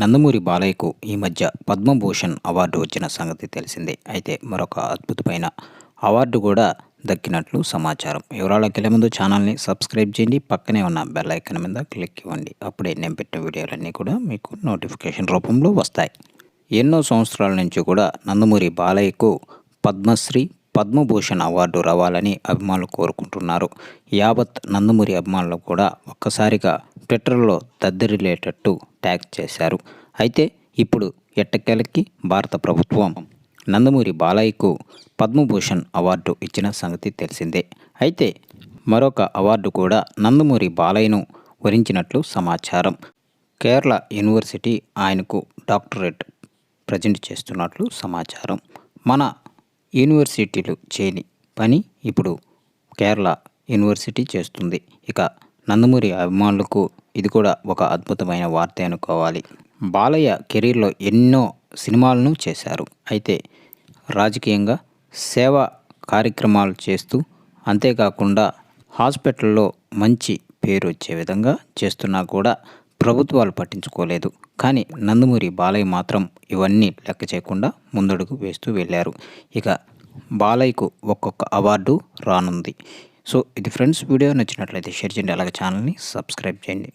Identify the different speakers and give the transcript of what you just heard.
Speaker 1: నందమూరి బాలయ్యకు ఈ మధ్య పద్మభూషణ్ అవార్డు వచ్చిన సంగతి తెలిసిందే. అయితే మరొక అద్భుతమైన అవార్డు కూడా దక్కినట్లు సమాచారం. వివరాలకు వెళ్ళే ముందు ఛానల్ని సబ్స్క్రైబ్ చేయండి. పక్కనే ఉన్న బెల్ ఐకన్ మీద క్లిక్ ఇవ్వండి. అప్పుడే నేను పెట్టిన వీడియోలన్నీ కూడా మీకు నోటిఫికేషన్ రూపంలో వస్తాయి. ఎన్నో సంవత్సరాల నుంచి కూడా నందమూరి బాలయ్యకు పద్మశ్రీ పద్మభూషణ్ అవార్డు రావాలని అభిమానులు కోరుకుంటున్నారు. యావత్ నందమూరి అభిమానులు కూడా ఒక్కసారిగా ట్విట్టర్లో దద్దరిల్లేటట్టు ట్యాగ్ చేశారు. అయితే ఇప్పుడు ఎట్టకేలకి భారత ప్రభుత్వం నందమూరి బాలయ్యకు పద్మభూషణ్ అవార్డు ఇచ్చిన సంగతి తెలిసిందే. అయితే మరొక అవార్డు కూడా నందమూరి బాలయ్యను వరించినట్లు సమాచారం. కేరళ యూనివర్సిటీ ఆయనకు డాక్టరేట్ ప్రజెంట్ చేస్తున్నట్లు సమాచారం. మన యూనివర్సిటీలు చేయని పని ఇప్పుడు కేరళ యూనివర్సిటీ చేస్తుంది. ఇక నందమూరి అభిమానులకు ఇది కూడా ఒక అద్భుతమైన వార్త అనుకోవాలి. బాలయ్య కెరీర్లో ఎన్నో సినిమాలను చేశారు. అయితే రాజకీయంగా సేవా కార్యక్రమాలు చేస్తూ అంతేకాకుండా హాస్పిటల్లో మంచి పేరు వచ్చే విధంగా చేస్తున్నా కూడా ప్రభుత్వాలు పట్టించుకోలేదు. కానీ నందమూరి బాలయ్య మాత్రం ఇవన్నీ లెక్క చేయకుండా ముందడుగు వేస్తూ వెళ్ళారు. ఇక బాలయ్యకు ఒక్కొక్క అవార్డు రానుంది. సో ఇది ఫ్రెండ్స్ వీడియో నచ్చినట్లయితే షేర్ చేయండి అలాగే ఛానల్ని సబ్స్క్రైబ్ చేయండి.